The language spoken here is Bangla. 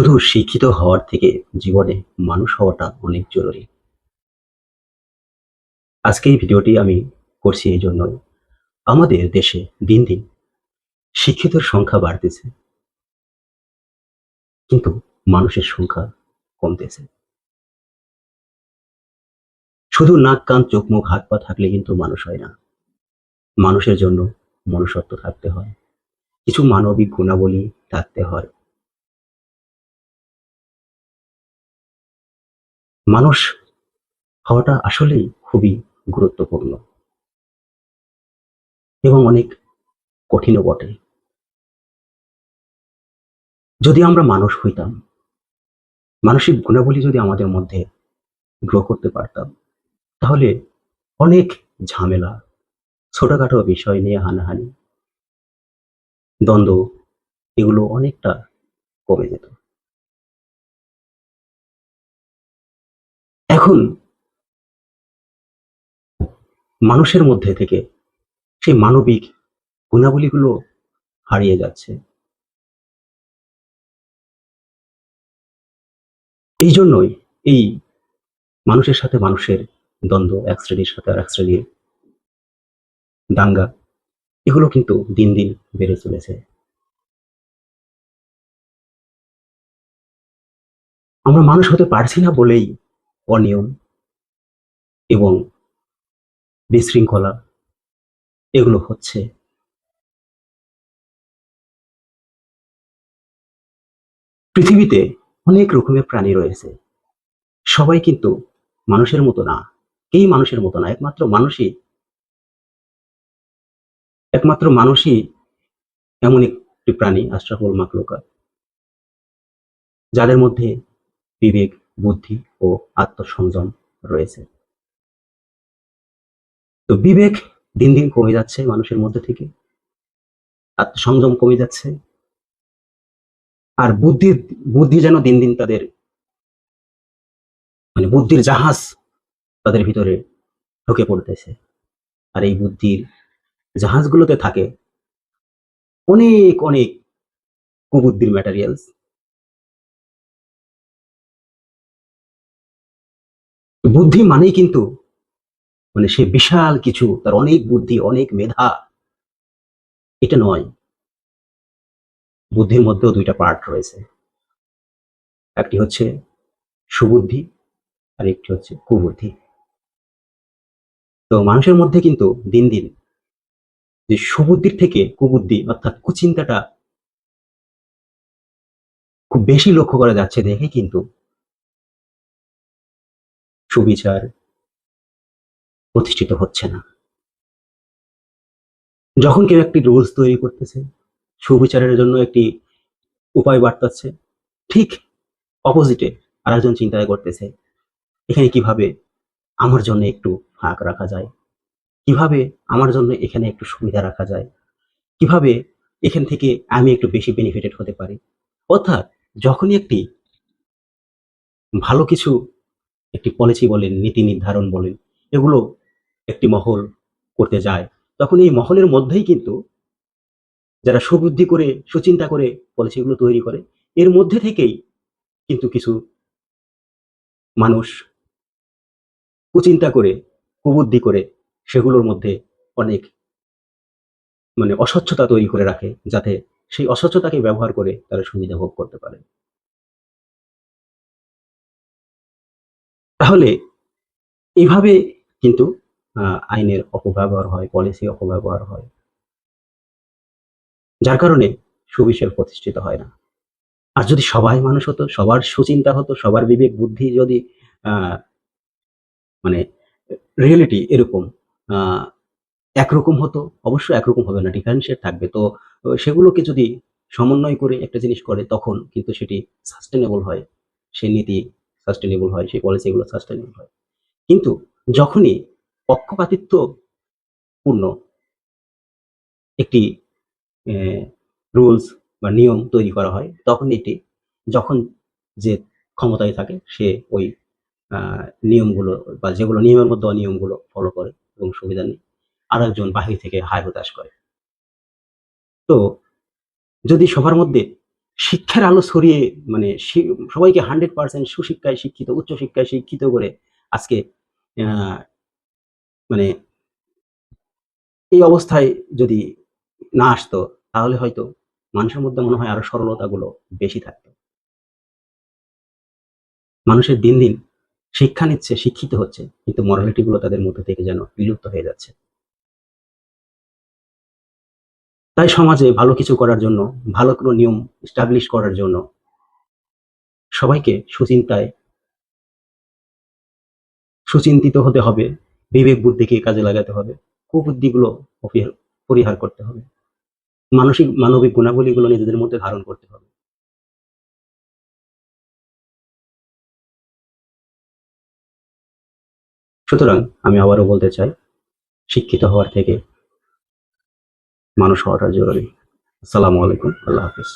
শুধু শিক্ষিত হওয়ার থেকে জীবনে মানুষ হওয়াটা অনেক জরুরি। আজকে এই ভিডিওটি আমি করছি এই জন্যই। আমাদের দেশে দিন দিন শিক্ষিতর সংখ্যা বাড়তেছে। কিন্তু মানুষের সংখ্যা কমতেছে। শুধু নাক, কান, চোখ, মুখ, হাত, পা থাকলে কিন্তু মানুষ হয় না। মানুষের জন্য মনুষ্যত্ব থাকতে হয়। কিছু মানবিক গুণাবলী থাকতে হয়। মানুষ হওয়াটা আসলেই খুবই গুরুত্বপূর্ণ। এবং অনেক কঠিনও বটে। যদি আমরা মানুষ হইতাম, মানসিক গুণাবলী যদি আমাদের মধ্যে গ্রো করতে পারতাম, তাহলে অনেক ঝামেলা, ছোটখাটো বিষয় নিয়ে হানাহানি, দ্বন্দ্ব, এগুলো অনেকটা কমে যেত। এখন মানুষের মধ্যে থেকে সেই মানবিক গুণাবলীগুলো হারিয়ে যাচ্ছে। এই জন্যই এই মানুষের সাথে মানুষের দ্বন্দ্ব, এক শ্রেণির সাথে আর এক শ্রেণির দাঙ্গা, এগুলো কিন্তু দিন দিন বেড়ে চলেছে। আমরা মানুষ হতে পারছি না বলেই অনিয়ম এবং বিশৃঙ্খলা, এগুলো হচ্ছে। পৃথিবীতে অনেক রকমের প্রাণী রয়েছে। সবাই কিন্তু মানুষের মতো না। কেই মানুষের মতো না? একমাত্র মানুষই একমাত্র মানুষই এমন একটি প্রাণী, আশরাফুল মাকলুকা যাদের মধ্যে বিবেক বুদ্ধি ও আত্মসংযম রয়েছে। তো বিবেক দিন দিন কমে যাচ্ছে মানুষের মধ্যে থেকে। আত্মসংযম কমে যাচ্ছে। আর বুদ্ধির বুদ্ধি যেন দিন দিন তাদের মানে বুদ্ধির জাহাজ তাদের ভিতরে ঢুকে পড়তেছে। আর এই বুদ্ধির জাহাজগুলোতে থাকে অনেক অনেক কুবুদ্ধির ম্যাটেরিয়ালস বুদ্ধি মানেই কিন্তু মানে সে বিশাল কিছু, তার অনেক বুদ্ধি, অনেক মেধা। এটা নয়। বুদ্ধির মধ্যেও দুইটা পার্ট রয়েছে। একটি হচ্ছে সুবুদ্ধি, আর একটি হচ্ছে কুবুদ্ধি। তো মানুষের মধ্যে কিন্তু দিন দিন যে সুবুদ্ধির থেকে কুবুদ্ধি, অর্থাৎ কুচিন্তাটা খুব বেশি লক্ষ্য করা যাচ্ছে দেখে কিন্তু সুবিচার প্রতিষ্ঠিত হচ্ছে না। যখন কেউ একটি রুলস তৈরি করতেছে, সুবিচারের জন্য একটি উপায় বার্তাচ্ছে ঠিক অপোজিটে আরেকজন চিন্তা করতেছে, এখানে কীভাবে আমার জন্য একটু ফাঁক রাখা যায়? কীভাবে আমার জন্য এখানে একটু সুবিধা রাখা যায়? কীভাবে এখান থেকে আমি একটু বেশি বেনিফিটেড হতে পারি? অর্থাৎ যখনই একটি ভালো কিছু একটি পলিসি বলেন, নীতি নির্ধারণ বলেন, এগুলো একটি মহল করতে যায়। তখন এই মহলের মধ্যেই কিন্তু যারা সুবুদ্ধি করে, সুচিন্তা করে পলিসিগুলো তৈরি করে, এর মধ্যে থেকেই কিন্তু কিছু মানুষ কুচিন্তা করে, কুবুদ্ধি করে, সেগুলোর মধ্যে অনেক মানে অস্বচ্ছতা তৈরি করে রাখে, যাতে সেই অস্বচ্ছতাকে ব্যবহার করে তারা সুবিধা ভোগ করতে পারে। তাহলে এইভাবে কিন্তু আইনের অপব্যবহার হয় পলিসি অপব্যবহার হয়। যার কারণে সুবিচার প্রতিষ্ঠিত হয় না। আর যদি সবাই মানুষ হতো, সবার সুচিন্তা হতো, সবার বিবেক, বুদ্ধি যদি মানে রিয়েলিটি এরকম একরকম হতো, অবশ্যই একরকম হবে না ডিফারেন্সিয়েট থাকবে। তো, সেগুলোকে যদি সমন্বয় করে একটা জিনিস করে, তখন কিন্তু সেটি সাস্টেনেবল হয়। সে নীতি সাস্টেনেবল হয়, সেই পলিসিগুলো সাস্টেনেবল হয়। কিন্তু যখনই পক্ষপাতিত্ব পূর্ণ একটি রুলস বা নিয়ম তৈরি করা হয়, তখন এটি যখন যে ক্ষমতায় থাকে, সে ওই নিয়মগুলো বা যেগুলো নিয়মের মধ্যে অনিয়মগুলো ফলো করে এবং সুবিধা নেই আর একজন বাহির থেকে হায় হতাশ করে। তো যদি সবার মধ্যে শিক্ষার আলো ছড়িয়ে মানে সবাইকে হান্ড্রেড পার্সেন্ট সুশিক্ষায় শিক্ষিত উচ্চ শিক্ষায় শিক্ষিত করে আজকে মানে এই অবস্থায় যদি না আসতো, তাহলে হয়তো মানুষের মধ্যে মনে হয় আরও সরলতাগুলো বেশি থাকতো। মানুষের দিন দিন শিক্ষা নিচ্ছে, শিক্ষিত হচ্ছে, কিন্তু মরালিটি গুলো তাদের মধ্যে থেকে যেন বিলুপ্ত হয়ে যাচ্ছে। তাই সমাজে ভালো কিছু করার জন্য, ভালো কোনো নিয়ম স্টাবলিশ করার জন্য সবাইকে সুচিন্তায়, সুচিন্তিত হতে হবে, বিবেক বুদ্ধিকে কাজে লাগাতে হবে, কুবুদ্ধিগুলো পরিহার করতে হবে, মানসিক, মানবিক গুণাবলীগুলো নিজেদের মধ্যে ধারণ করতে হবে। সুতরাং আমি আবারও বলতে চাই, শিক্ষিত হওয়ার থেকে মানুষ হওয়াটা জরুরি। আসসালামু আলাইকুম আল্লাহ হাফিজ।